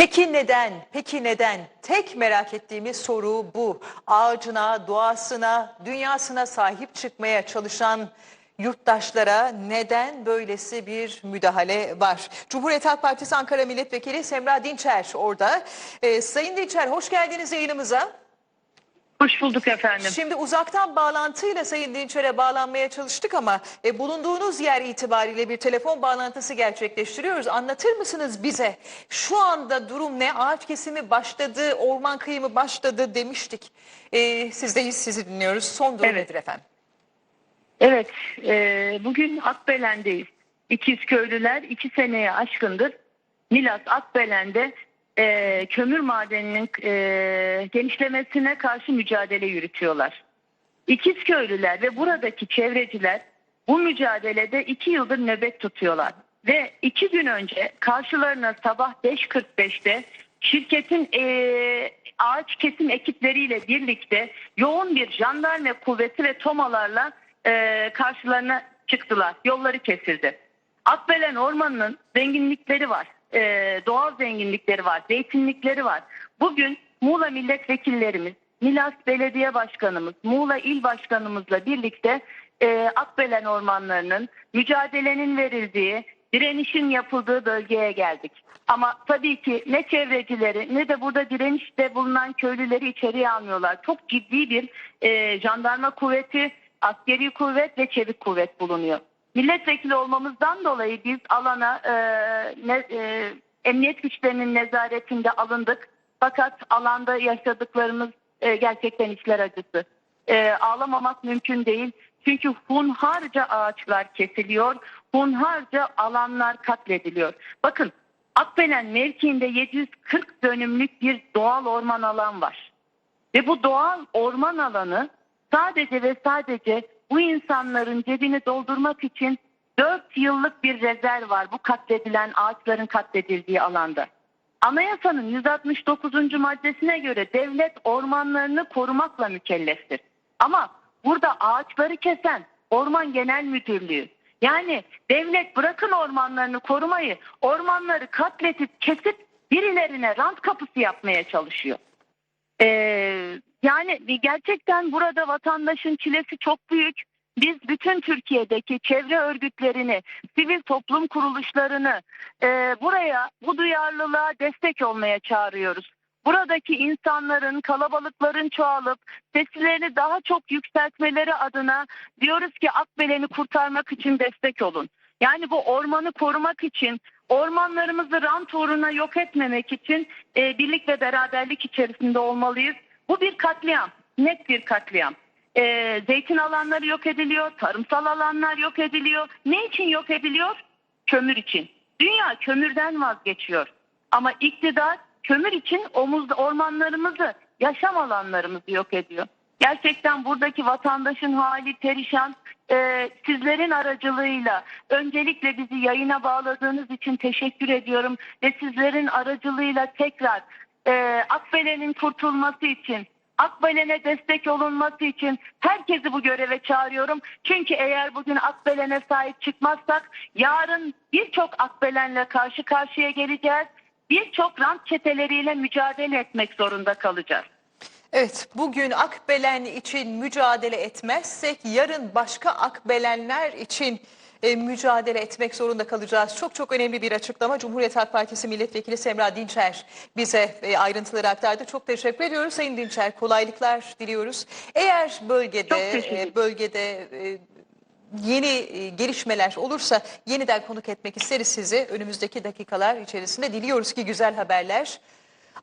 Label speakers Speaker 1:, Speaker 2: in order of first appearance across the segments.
Speaker 1: Peki neden? Peki neden? Tek merak ettiğimiz soru bu. Ağacına, doğasına, dünyasına sahip çıkmaya çalışan yurttaşlara neden böylesi bir müdahale var? Cumhuriyet Halk Partisi Ankara Milletvekili Semra Dinçer orada. Ee, Sayın Dinçer hoş geldiniz yayınımıza.
Speaker 2: Hoş bulduk efendim.
Speaker 1: Şimdi uzaktan bağlantıyla Sayın Dinçer'e bağlanmaya çalıştık ama e, bulunduğunuz yer itibariyle bir telefon bağlantısı gerçekleştiriyoruz. Anlatır mısınız bize şu anda durum ne? Ağaç kesimi başladı, orman kıyımı başladı demiştik. E, sizdeyiz, sizi dinliyoruz. Son durum
Speaker 2: Evet.
Speaker 1: nedir efendim?
Speaker 2: Evet, e, bugün Akbelen'deyiz. İkizköylüler iki seneye aşkındır Milas Akbelen'de e, kömür madeninin e, genişlemesine karşı mücadele yürütüyorlar. İkizköylüler ve buradaki çevreciler bu mücadelede iki yıldır nöbet tutuyorlar. Ve iki gün önce karşılarına sabah 5.45'te şirketin e, ağaç kesim ekipleriyle birlikte yoğun bir jandarma kuvveti ve tomalarla e, karşılarına çıktılar. Yolları kesildi. Akbelen Ormanı'nın zenginlikleri var. E, doğal zenginlikleri var. Zeytinlikleri var. Bugün Muğla milletvekillerimiz, Milas Belediye Başkanımız, Muğla İl Başkanımızla birlikte e, Akbelen Ormanları'nın mücadelenin verildiği, direnişin yapıldığı bölgeye geldik. Ama tabii ki ne çevrecileri ne de burada direnişte bulunan köylüleri içeriye almıyorlar. Çok ciddi bir e, jandarma kuvveti, askeri kuvvet ve çevik kuvvet bulunuyor. Milletvekili olmamızdan dolayı biz alana e, ne, e, emniyet güçlerinin nezaretinde alındık. Fakat alanda yaşadıklarımız e, gerçekten içler acısı. E, ağlamamak mümkün değil. Çünkü hunharca ağaçlar kesiliyor, hunharca alanlar katlediliyor. Bakın Akbelen mevkiinde 740 dönümlük bir doğal orman alan var. Ve bu doğal orman alanı sadece ve sadece bu insanların cebini doldurmak için 4 yıllık bir rezerv var bu katledilen ağaçların katledildiği alanda. Anayasanın 169. maddesine göre devlet ormanlarını korumakla mükelleftir. Ama burada ağaçları kesen Orman Genel Müdürlüğü yani devlet bırakın ormanlarını korumayı ormanları katletip kesip birilerine rant kapısı yapmaya çalışıyor. Ee, yani gerçekten burada vatandaşın çilesi çok büyük. Biz bütün Türkiye'deki çevre örgütlerini, sivil toplum kuruluşlarını e, buraya bu duyarlılığa destek olmaya çağırıyoruz. Buradaki insanların, kalabalıkların çoğalıp seslerini daha çok yükseltmeleri adına diyoruz ki Akbelen'i kurtarmak için destek olun. Yani bu ormanı korumak için, ormanlarımızı rant uğruna yok etmemek için e, birlik ve beraberlik içerisinde olmalıyız. Bu bir katliam, net bir katliam. E, zeytin alanları yok ediliyor, tarımsal alanlar yok ediliyor. Ne için yok ediliyor? Kömür için. Dünya kömürden vazgeçiyor. Ama iktidar kömür için omuz ormanlarımızı, yaşam alanlarımızı yok ediyor. Gerçekten buradaki vatandaşın hali perişan. Ee, sizlerin aracılığıyla öncelikle bizi yayına bağladığınız için teşekkür ediyorum ve sizlerin aracılığıyla tekrar e, Akbelen'in kurtulması için Akbelen'e destek olunması için herkesi bu göreve çağırıyorum. Çünkü eğer bugün Akbelen'e sahip çıkmazsak yarın birçok Akbelen'le karşı karşıya geleceğiz. Birçok rant çeteleriyle mücadele etmek zorunda kalacağız.
Speaker 1: Evet, bugün Akbelen için mücadele etmezsek yarın başka Akbelenler için e, mücadele etmek zorunda kalacağız. Çok çok önemli bir açıklama. Cumhuriyet Halk Partisi Milletvekili Semra Dinçer bize e, ayrıntıları aktardı. Çok teşekkür ediyoruz Sayın Dinçer. Kolaylıklar diliyoruz. Eğer bölgede e, bölgede e, yeni e, gelişmeler olursa yeniden konuk etmek isteriz sizi. Önümüzdeki dakikalar içerisinde diliyoruz ki güzel haberler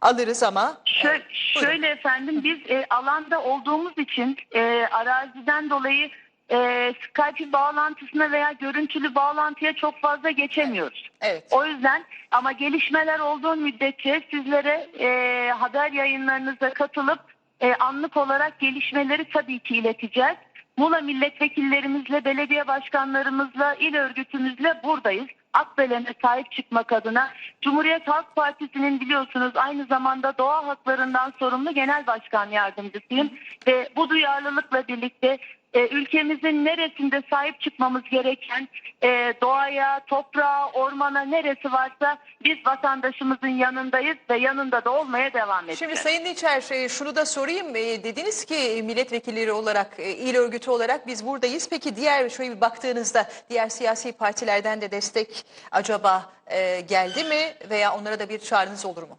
Speaker 1: alırız ama
Speaker 2: Şöyle,
Speaker 1: Evet, buyurun.
Speaker 2: şöyle efendim biz e, alanda olduğumuz için e, araziden dolayı e, Skype bağlantısına veya görüntülü bağlantıya çok fazla geçemiyoruz.
Speaker 1: Evet.
Speaker 2: O yüzden ama gelişmeler olduğu müddetçe sizlere e, haber yayınlarınıza katılıp e, anlık olarak gelişmeleri tabii ki ileteceğiz. Muğla milletvekillerimizle, belediye başkanlarımızla, il örgütümüzle buradayız. Akbelen'e sahip çıkmak adına Cumhuriyet Halk Partisi'nin biliyorsunuz aynı zamanda doğa haklarından sorumlu genel başkan yardımcısıyım. Ve bu duyarlılıkla birlikte e, ülkemizin neresinde sahip çıkmamız gereken e, doğaya, toprağa, ormana neresi varsa biz vatandaşımızın yanındayız ve yanında da olmaya devam edeceğiz.
Speaker 1: Şimdi Sayın Niçer e, şunu da sorayım. E, Dediniz ki milletvekilleri olarak, e, il örgütü olarak biz buradayız. Peki diğer şöyle bir baktığınızda diğer siyasi partilerden de destek acaba e, geldi mi veya onlara da bir çağrınız olur mu?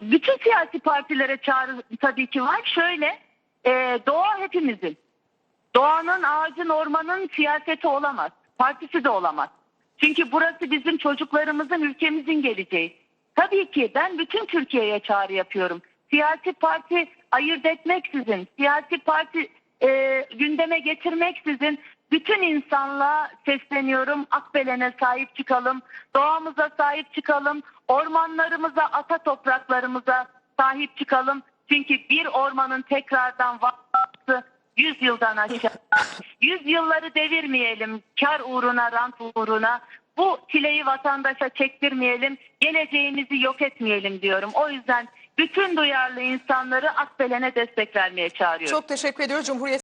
Speaker 2: Bütün siyasi partilere çağrı tabii ki var. Şöyle e, doğa hepimizin. Doğanın, ağacın, ormanın siyaseti olamaz. Partisi de olamaz. Çünkü burası bizim çocuklarımızın, ülkemizin geleceği. Tabii ki ben bütün Türkiye'ye çağrı yapıyorum. Siyasi parti ayırt etmeksizin, siyasi parti e, gündeme getirmeksizin bütün insanlığa sesleniyorum. Akbelen'e sahip çıkalım, doğamıza sahip çıkalım, ormanlarımıza, ata topraklarımıza sahip çıkalım. Çünkü bir ormanın tekrardan varlığı 100 yıldan aşağı. 100 yılları devirmeyelim kar uğruna, rant uğruna. Bu çileyi vatandaşa çektirmeyelim, geleceğimizi yok etmeyelim diyorum. O yüzden bütün duyarlı insanları Akbelen'e destek vermeye çağırıyorum.
Speaker 1: Çok teşekkür ediyoruz. Cumhuriyet